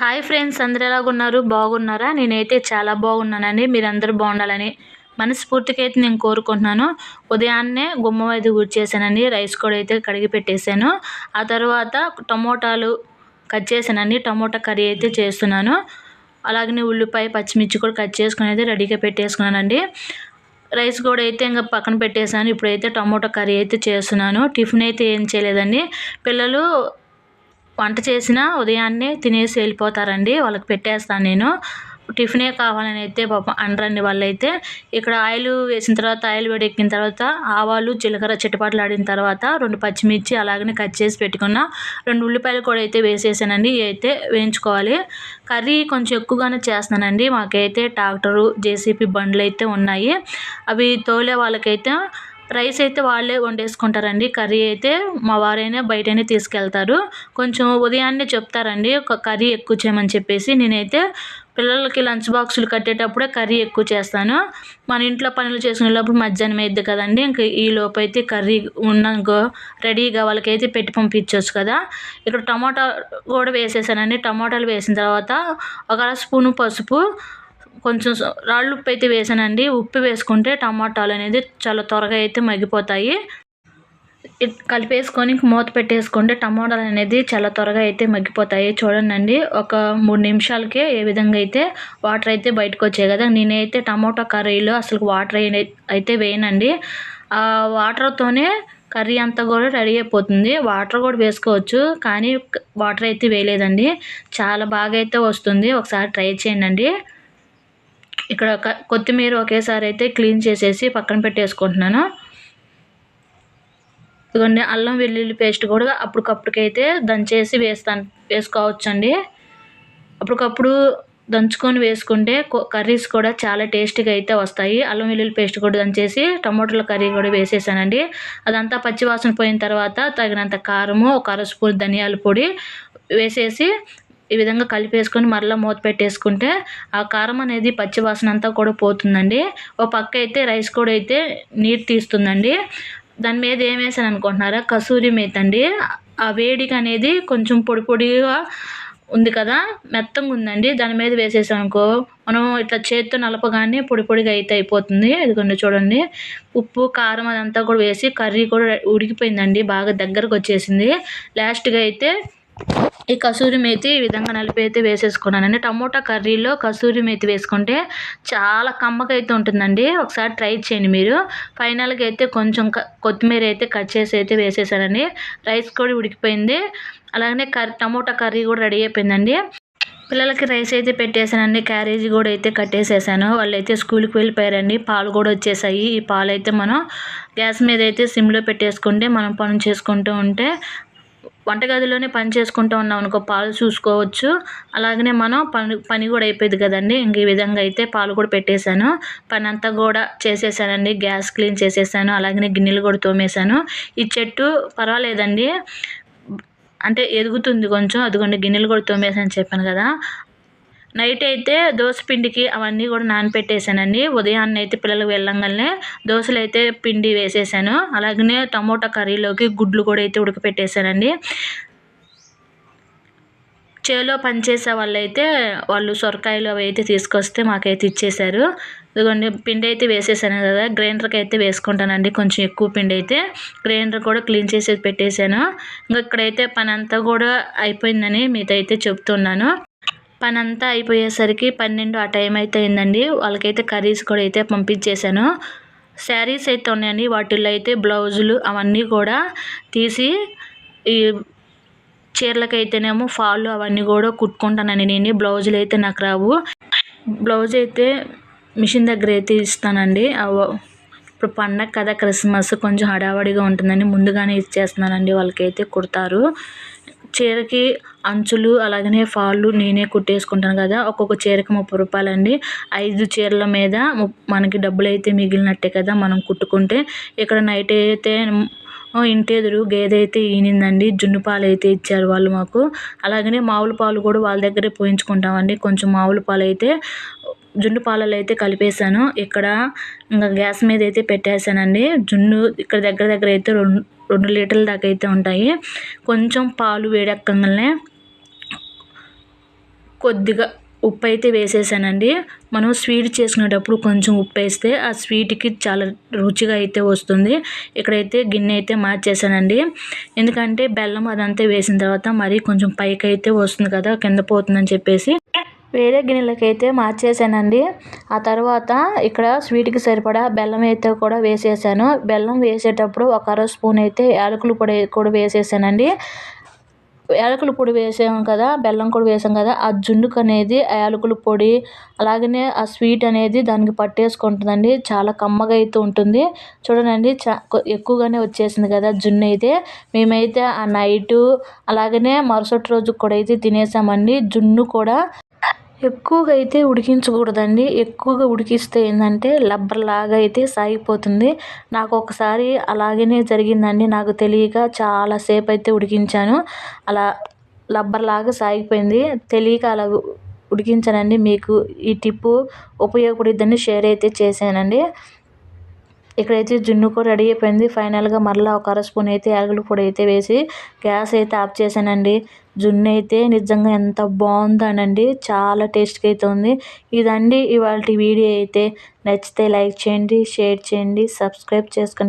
Hi friends అందరు ఎలాగున్నారు? బాగున్నారా? నేనైతే చాలా బాగున్నానండి. మీరందరూ బాగుండాలని మనస్ఫూర్తిగా అయితే నేను కోరుకుంటున్నాను. ఉదయాన్నే గుమ్మం అయితే గుర్చేసానండి రైస్ కూడా అయితే కడిగి పెట్టేశాను. ఆ తర్వాత టమోటాలు కట్ చేశానండి. టమోటా కర్రీ అయితే చేస్తున్నాను. అలాగనే ఉల్లిపాయ పచ్చిమిర్చి కూడా కట్ చేసుకుని అయితే రెడీగా పెట్టేసుకున్నానండి. రైస్ కూడా అయితే ఇంకా పక్కన పెట్టేశాను. ఇప్పుడైతే టమోటా కర్రీ అయితే చేస్తున్నాను. టిఫిన్ అయితే ఏం చేయలేదండి. పిల్లలు వంట చేసినా ఉదయాన్నే తినేసి వెళ్ళిపోతారండి. వాళ్ళకి పెట్టేస్తాను నేను. టిఫినే కావాలని అయితే పాపం అనరండి వాళ్ళైతే. ఇక్కడ ఆయిల్ వేసిన తర్వాత ఆయిల్ వేడెక్కిన తర్వాత ఆవాలు జీలకర్ర చిటపాట్లు ఆడిన తర్వాత రెండు పచ్చిమిర్చి అలాగనే కట్ చేసి పెట్టుకున్న రెండు ఉల్లిపాయలు కూడా అయితే వేసేసానండి. అయితే వేయించుకోవాలి. కర్రీ కొంచెం ఎక్కువగానే చేస్తున్నానండి. మాకైతే ట్రాక్టరు జేసీపీ బండ్లు అయితే ఉన్నాయి. అవి తోలే వాళ్ళకైతే రైస్ అయితే వాళ్ళే వండేసుకుంటారండి. కర్రీ అయితే మా వారైనా బయటనే తీసుకెళ్తారు. కొంచెం ఉదయాన్నే చెప్తారండి ఒక కర్రీ ఎక్కువ చేయమని చెప్పేసి. నేనైతే పిల్లలకి లంచ్ బాక్సులు కట్టేటప్పుడే కర్రీ ఎక్కువ చేస్తాను. మన ఇంట్లో పనులు చేసుకునేటప్పుడు మధ్యాహ్నం అయింది కదండి. ఇంక ఈ లోపు అయితే కర్రీ ఉన్నాకో రెడీగా వాళ్ళకైతే పెట్టి పంపించవచ్చు కదా. ఇక్కడ టమాటా కూడా వేసేసానండి. టమాటాలు వేసిన తర్వాత ఒక స్పూను పసుపు కొంచెం రాళ్ళు ఉప్పు అయితే వేసానండి. ఉప్పు వేసుకుంటే టమాటాలు అనేది చాలా త్వరగా అయితే మగ్గిపోతాయి. కలిపేసుకొని మూత పెట్టేసుకుంటే టమాటాలు అనేది చాలా త్వరగా అయితే మగ్గిపోతాయి. చూడండి ఒక మూడు నిమిషాలకే ఏ విధంగా అయితే వాటర్ అయితే బయటకు వచ్చాయి కదా. నేనైతే టమాటా కర్రీలో అసలు వాటర్ అయితే వేయనండి. ఆ వాటర్తోనే కర్రీ అంతా కూడా రెడీ అయిపోతుంది. వాటర్ కూడా వేసుకోవచ్చు కానీ వాటర్ అయితే వేయలేదండి. చాలా బాగా అయితే వస్తుంది. ఒకసారి ట్రై చేయండి ఇక్కడ కొత్తిమీర ఒకేసారి అయితే క్లీన్ చేసేసి పక్కన పెట్టేసుకుంటున్నాను. ఇదిగోండి అల్లం వెల్లుల్లి పేస్ట్ కూడా అప్పటికప్పటికైతే దంచేసి వేస్తాను వేసుకోవచ్చండి. అప్పటికప్పుడు దంచుకొని వేసుకుంటే కర్రీస్ కూడా చాలా టేస్టీగా అయితే వస్తాయి. అల్లం వెల్లుల్లి పేస్ట్ కూడా దంచేసి టమాటోల కర్రీ కూడా వేసేసానండి. అదంతా పచ్చివాసన పోయిన తర్వాత తగినంత కారము ఒక అర స్పూన్ ధనియాల పొడి వేసేసి ఈ విధంగా కలిపేసుకొని మరలా మూత పెట్టేసుకుంటే ఆ కారం అనేది పచ్చివాసన అంతా కూడా పోతుందండి. ఓ పక్క అయితే రైస్ కూడా అయితే నీరు తీస్తుందండి. దాని మీద ఏం వేసాను అనుకుంటున్నారా? కసూరి మేత అండి ఆ వేడికి అనేది కొంచెం పొడి పొడిగా ఉంది కదా మెత్తంగా ఉందండి. దాని మీద వేసేసాం అనుకో మనం ఇట్లా చేత్తో నలపగానే పొడి పొడిగా అయితే అయిపోతుంది. ఇదిగోండి చూడండి. ఉప్పు కారం అదంతా కూడా వేసి కర్రీ కూడా ఉడికిపోయిందండి. బాగా దగ్గరకు వచ్చేసింది. లాస్ట్గా అయితే ఈ కసూరి మేతి ఈ విధంగా నలిపి అయితే వేసేసుకున్నానండి. టమోటా కర్రీలో కసూరి మేతి వేసుకుంటే చాలా కమ్మకైతే ఉంటుందండి. ఒకసారి ట్రై చేయండి మీరు. ఫైనల్గా అయితే కొంచెం కొత్తిమీర అయితే కట్ చేసి అయితే వేసేసానండి. రైస్ కూడా ఉడికిపోయింది. అలాగనే కర్రీ టమోటా కర్రీ కూడా రెడీ అయిపోయిందండి. పిల్లలకి రైస్ అయితే పెట్టేశానండి క్యారేజీ కూడా అయితే కట్టేసేసాను. వాళ్ళు అయితే స్కూల్కి వెళ్ళిపోయారండి. పాలు కూడా వచ్చేసాయి. ఈ పాలు అయితే మనం గ్యాస్ మీద అయితే సిమ్లో పెట్టేసుకుంటే మనం పని చేసుకుంటూ ఉంటే వంటగదిలోనే పని చేసుకుంటూ ఉన్నాం అనుకో పాలు చూసుకోవచ్చు. అలాగనే మనం పని పని కూడా అయిపోయింది కదండి. ఇంక ఈ విధంగా అయితే పాలు కూడా పెట్టేశాను. పని అంతా కూడా చేసేసానండి. గ్యాస్ క్లీన్ చేసేసాను. అలాగనే గిన్నెలు కూడా తోమేశాను. ఈ చెట్టు పర్వాలేదండి. అంటే ఎదుగుతుంది కొంచెం. అదిగోండి గిన్నెలు కూడా తోమేసాను చెప్పాను కదా. నైట్ అయితే దోశ పిండికి అవన్నీ కూడా నానపెట్టేసానండి ఉదయాన్నే అయితే పిల్లలు వెళ్ళంగానే దోశలు అయితే పిండి వేసేసాను అలాగనే టమోటా కర్రీలోకి గుడ్లు కూడా అయితే ఉడకపెట్టేశానండి. చేలో పనిచేసే వాళ్ళైతే వాళ్ళు సొరకాయలు అవి అయితే తీసుకొస్తే మాకైతే ఇచ్చేశారు. ఇదిగోండి పిండి అయితే వేసేసాను కదా గ్రైండర్కి అయితే వేసుకుంటానండి కొంచెం ఎక్కువ పిండి అయితే. గ్రైండర్ కూడా క్లీన్ చేసి పెట్టేశాను. ఇంకా ఇక్కడైతే పని అంతా కూడా అయిపోయిందని మీతో అయితే చెప్తున్నాను. పని అంతా అయిపోయేసరికి పన్నెండు ఆ టైం అయితే అయిందండి. వాళ్ళకైతే కర్రీస్ కూడా అయితే పంపించేశాను. శారీస్ అయితే ఉన్నాయండి. వాటిల్లో అయితే బ్లౌజులు అవన్నీ కూడా తీసి ఈ చీరలకైతేనేమో ఫాల్ అవన్నీ కూడా కుట్టుకుంటానండి నేను. బ్లౌజులు అయితే నాకు రావు. బ్లౌజ్ అయితే మిషన్ దగ్గర అయితే ఇస్తానండి. ఇప్పుడు పండగ కదా క్రిస్మస్ కొంచెం హడావడిగా ఉంటుందని ముందుగానే ఇచ్చేస్తున్నానండి. వాళ్ళకైతే కుడతారు. చీరకి అంచులు అలాగనే ఫాళ్ళు నేనే కుట్టేసుకుంటాను కదా. ఒక్కొక్క చీరకి ముప్పై రూపాయలు అండి ఐదు చీరల మీద మనకి డబ్బులు అయితే మిగిలినట్టే కదా మనం కుట్టుకుంటే. ఇక్కడ నైట్ అయితే ఇంటి ఎదురు గేదె అయితే ఈనిందండి. జున్ను పాలు అయితే ఇచ్చారు వాళ్ళు మాకు. అలాగనే మామూలు పాలు కూడా వాళ్ళ దగ్గరే పోయించుకుంటామండి. కొంచెం మామూలు పాలు అయితే జున్ను పాలలో అయితే కలిపేసాను ఇక్కడ ఇంకా గ్యాస్ మీద అయితే పెట్టేశానండి. జున్ను ఇక్కడ దగ్గర దగ్గర అయితే రెండు రెండు లీటర్ల దాకా అయితే ఉంటాయి. కొంచెం పాలు వేడెక్కగానే కొద్దిగా ఉప్పు అయితే వేసేసానండి. మనం స్వీట్ చేసుకునేటప్పుడు కొంచెం ఉప్పు వేస్తే ఆ స్వీట్కి చాలా రుచిగా అయితే వస్తుంది. ఇక్కడైతే గిన్నె అయితే మార్చేసానండి. ఎందుకంటే బెల్లం అదంతా వేసిన తర్వాత మరీ కొంచెం పైకి అయితే వస్తుంది కదా కింద పోతుందని చెప్పేసి. వేరే గిన్నెలకైతే మార్చేసానండి ఆ తర్వాత ఇక్కడ స్వీట్కి సరిపడా బెల్లం అయితే కూడా వేసేసాను. బెల్లం వేసేటప్పుడు ఒక అర స్పూన్ అయితే యాలకుల పొడి కూడా వేసేసానండి. యాలకుల పొడి వేసాం కదా బెల్లం కూడా వేసాం కదా ఆ జున్నుకు అనేది ఆ యాలకుల పొడి అలాగనే ఆ స్వీట్ అనేది దానికి పట్టేసుకుంటుందండి. చాలా కమ్మగా అయితే ఉంటుంది. చూడండి చా ఎక్కువగానే వచ్చేసింది కదా జున్ను అయితే. మేమైతే ఆ నైటు అలాగనే మరుసటి రోజు కూడా అయితే తినేసామండి. జున్ను కూడా ఎక్కువగా అయితే ఉడికించకూడదండి. ఎక్కువగా ఉడికిస్తే ఏంటంటే లబ్బర్లాగా అయితే సాగిపోతుంది. నాకు ఒకసారి అలాగనే జరిగిందండి. నాకు తెలియక చాలాసేపు అయితే ఉడికించాను. అలా లబ్బర్లాగా సాగిపోయింది. తెలియక అలా ఉడికించానండి. మీకు ఈ టిప్పు ఉపయోగపడిద్దని షేర్ అయితే చేశానండి. ఇక్కడైతే జున్ను కూడా రెడీ అయిపోయింది. ఫైనల్గా మరలా ఒక అర స్పూన్ అయితే యాలకుల పొడి అయితే వేసి గ్యాస్ అయితే ఆఫ్ చేశానండి. జున్ను అయితే నిజంగా ఎంత బాగుందనండి. చాలా టేస్ట్గా అయితే ఉంది. ఇదండి ఇవాళ వీడియో అయితే. నచ్చితే లైక్ చేయండి షేర్ చేయండి సబ్స్క్రైబ్ చేసుకోండి.